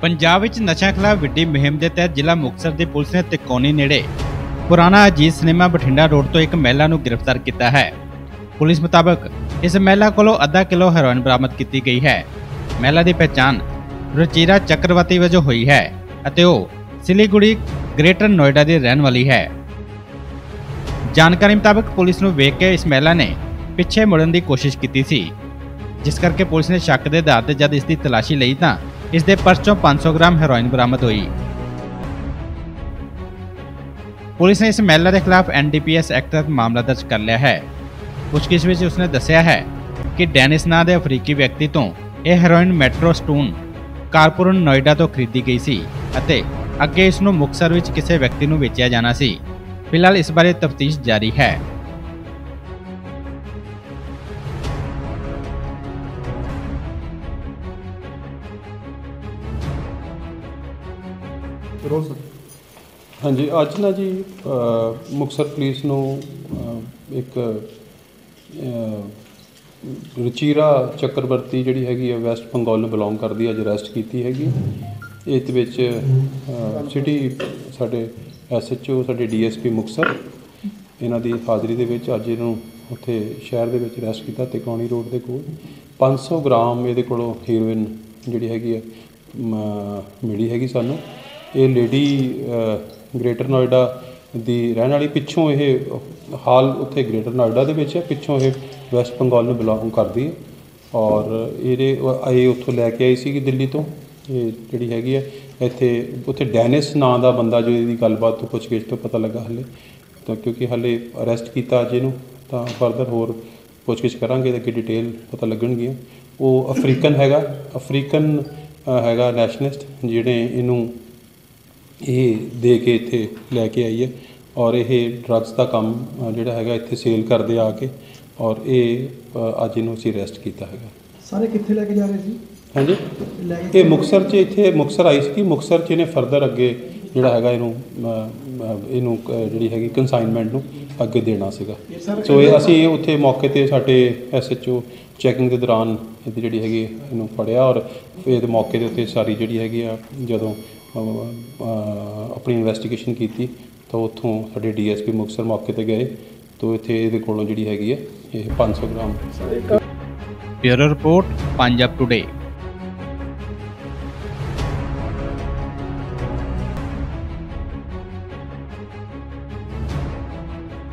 ਪੰਜਾਬ ਵਿੱਚ ਨਸ਼ਾ ਖਿਲਾਫ ਵੱਡੀ ਮੁਹਿੰਮ ਦੇ ਤਹਿਤ ਜ਼ਿਲ੍ਹਾ ਮੁਕਤਸਰ ਦੀ ਪੁਲਿਸ ਨੇ ਤਿਕੋਨੀ ਨੇੜੇ ਪੁਰਾਣਾ ਅਜੀਤ ਸਿਨੇਮਾ ਬਠਿੰਡਾ ਰੋਡ ਤੋਂ ਇੱਕ ਮਹਿਲਾ ਨੂੰ ਗ੍ਰਿਫਤਾਰ ਕੀਤਾ ਹੈ। ਪੁਲਿਸ ਮੁਤਾਬਕ ਇਸ ਮਹਿਲਾ ਕੋਲੋਂ ਅੱਧਾ ਕਿਲੋ ਹੈਰੋਇਨ ਬਰਾਮਦ ਕੀਤੀ ਗਈ ਹੈ। ਮਹਿਲਾ ਦੀ ਪਛਾਣ ਰੁਚੀਰਾ ਚੱਕਰਵਤੀ ਵਜੋਂ ਹੋਈ ਹੈ ਅਤੇ ਉਹ ਸਿਲੀਗੁੜੀ ਗ੍ਰੇਟਰ ਨੋਇਡਾ ਦੀ ਰਹਿਣ ਵਾਲੀ ਹੈ। ਜਾਣਕਾਰੀ ਮੁਤਾਬਕ ਪੁਲਿਸ ਨੂੰ ਵੇਖ ਕੇ ਇਸ ਮਹਿਲਾ ਨੇ ਪਿੱਛੇ ਮੁੜਨ ਦੀ ਕੋਸ਼ਿਸ਼ ਕੀਤੀ ਸੀ। ਜਿਸ ਕਰਕੇ ਪੁਲਿਸ ਨੇ ਸ਼ੱਕ ਦੇ ਆਧਾਰ ਤੇ ਜਦ ਇਸ ਦੀ ਤਲਾਸ਼ੀ ਲਈ ਤਾਂ ਇਸ ਦੇ ਪਰਸ ਚੋਂ 500 ਗ੍ਰਾਮ ਹੈਰੋਇਨ ਬਰਾਮਦ ਹੋਈ। ਪੁਲਿਸ ਨੇ ਇਸ ਮਹਿਲਾ ਦੇ ਖਿਲਾਫ ਐਨਡੀਪੀਐਸ ਐਕਟ ਤਹਿਤ ਮਾਮਲਾ ਦਰਜ ਕਰ ਲਿਆ ਹੈ। ਪੁੱਛਗਿੱਛ ਵਿੱਚ ਉਸਨੇ ਦੱਸਿਆ ਹੈ ਕਿ ਡੈਨਿਸ ਨਾਂ ਦੇ ਅਫਰੀਕੀ ਵਿਅਕਤੀ ਤੋਂ ਇਹ ਹੈਰੋਇਨ ਮੈਟਰੋ ਸਟੂਨ ਕਾਰਪੋਰਨ ਨੋਇਡਾ ਤੋਂ ਖਰੀਦੀ ਗਈ ਸੀ ਅਤੇ ਅੱਗੇ ਇਸ ਨੂੰ ਮੁਕਤਸਰ ਵਿੱਚ ਕਿਸੇ ਵਿਅਕਤੀ ਨੂੰ ਵੇਚਿਆ ਜਾਣਾ ਸੀ। ਫਿਲਹਾਲ ਇਸ ਬਾਰੇ ਤਫਤੀਸ਼ ਜਾਰੀ ਹੈ। ਰੋਜ਼ ਹਾਂਜੀ ਅੱਜ ਨਾ ਜੀ ਅ, ਮੁਕਤਸਰ ਪੁਲਿਸ ਨੂੰ ਇੱਕ ਰਚੀਰਾ ਚੱਕਰਵਰਤੀ ਜਿਹੜੀ ਹੈਗੀ ਹੈ ਵੈਸਟ ਬੰਗਾਲ ਨੂੰ ਬਿਲੋਂਗ ਕਰਦੀ ਹੈ ਅੱਜ ਅਰੈਸਟ ਕੀਤੀ ਹੈਗੀ ਇਸ ਵਿੱਚ ਸਿਟੀ ਸਾਡੇ ਐਸਐਚਓ ਸਾਡੇ ਡੀਐਸਪੀ ਮੁਕਤਸਰ ਇਹਨਾਂ ਦੀ ਹਾਜ਼ਰੀ ਦੇ ਵਿੱਚ ਅੱਜ ਇਹਨੂੰ ਉੱਥੇ ਸ਼ਹਿਰ ਦੇ ਵਿੱਚ ਅਰੈਸਟ ਕੀਤਾ ਤਿਕੌਣੀ ਰੋਡ ਦੇ ਕੋਲ। 500 ਗ੍ਰਾਮ ਇਹਦੇ ਕੋਲੋਂ ਹੀਰੋਇਨ ਜਿਹੜੀ ਹੈਗੀ ਹੈ ਮਿਲੀ ਹੈਗੀ ਸਾਨੂੰ। ਇਹ ਲੇਡੀ ਗ੍ਰੇਟਰ ਨੋਇਡਾ ਦੀ ਰਹਿਣ ਵਾਲੀ, ਪਿੱਛੋਂ ਇਹ ਹਾਲ ਉੱਥੇ ਗ੍ਰੇਟਰ ਨੋਇਡਾ ਦੇ ਵਿੱਚ ਹੈ, ਪਿੱਛੋਂ ਇਹ ਵੈਸਟ ਬੰਗਾਲ ਨੂੰ ਬਿਲੋਂਗ ਕਰਦੀ ਹੈ ਔਰ ਇਹਦੇ, ਇਹ ਉੱਥੋਂ ਲੈ ਕੇ ਆਈ ਸੀਗੀ ਦਿੱਲੀ ਤੋਂ। ਇਹ ਜਿਹੜੀ ਹੈਗੀ ਹੈ, ਇੱਥੇ, ਉੱਥੇ ਡੈਨਿਸ ਨਾਂ ਦਾ ਬੰਦਾ ਜੋ ਇਹਦੀ ਗੱਲਬਾਤ ਤੋਂ ਪੁੱਛਗਿੱਛ ਤੋਂ ਪਤਾ ਲੱਗਾ ਹਲੇ। ਤਾਂ ਕਿਉਂਕਿ ਹਲੇ ਅਰੈਸਟ ਕੀਤਾ ਅੱਜ ਇਹਨੂੰ, ਤਾਂ ਫਰਦਰ ਹੋਰ ਪੁੱਛਗਿੱਛ ਕਰਾਂਗੇ ਤਾਂ ਕਿ ਡਿਟੇਲ ਪਤਾ ਲੱਗਣਗੀਆਂ। ਉਹ ਅਫਰੀਕਨ ਹੈਗਾ ਅਫਰੀਕਨ ਹੈਗਾ ਨੈਸ਼ਨਲਿਸਟ ਜਿਹੜੇ ਇਹਨੂੰ ਇਹ ਦੇ ਕੇ ਇੱਥੇ ਲੈ ਕੇ ਆਈ ਹੈ ਔਰ ਇਹ ਡਰੱਗਸ ਦਾ ਕੰਮ ਜਿਹੜਾ ਹੈਗਾ ਇੱਥੇ ਸੇਲ ਕਰਦੇ ਆ ਕੇ ਔਰ ਇਹ ਅੱਜ ਇਹਨੂੰ ਅਸੀਂ ਅਰੈਸਟ ਕੀਤਾ ਹੈਗਾ। ਸਾਰੇ ਕਿੱਥੇ ਲੈ ਕੇ ਜਾ ਰਹੇ ਸੀ? ਹਾਂਜੀ? ਇਹ ਮੁਕਸਰ 'ਚ ਇੱਥੇ ਮੁਕਸਰ ਆਈ ਸੀ ਮੁਕਸਰ 'ਚ ਇਹਨੇ ਫਰਦਰ ਅੱਗੇ ਜਿਹੜਾ ਹੈਗਾ ਇਹਨੂੰ ਇਹਨੂੰ ਜਿਹੜੀ ਹੈਗੀ ਕਨਸਾਈਨਮੈਂਟ ਨੂੰ ਅੱਗੇ ਦੇਣਾ ਸੀਗਾ। ਸੋ ਇਹ ਅਸੀਂ ਉੱਥੇ ਮੌਕੇ ਤੇ ਸਾਡੇ ਐਸਐਚਓ ਚੈਕਿੰਗ ਦੇ ਦੌਰਾਨ ਇਹਦੀ ਜਿਹੜੀ ਹੈਗੀ ਇਹਨੂੰ ਫੜਿਆ ਔਰ ਇਹਦੇ ਮੌਕੇ ਦੇ ਉੱਤੇ ਸਾਰੀ ਜਿਹੜੀ ਹੈਗੀ ਆ ਜਦੋਂ ਆਪਣੀ ਇਨਵੈਸਟੀਗੇਸ਼ਨ ਕੀਤੀ, ਤਾਂ ਉੱਥੋਂ ਸਾਡੇ ਡੀਐਸਪੀ ਮੁਕਤਸਰ ਮੌਕੇ ਤੇ ਗਏ, ਤੋਂ ਇੱਥੇ ਇਹਦੇ ਕੋਲੋਂ ਜਿਹੜੀ ਹੈਗੀ ਹੈ, ਇਹ 500 gram. Bureau report, Punjab today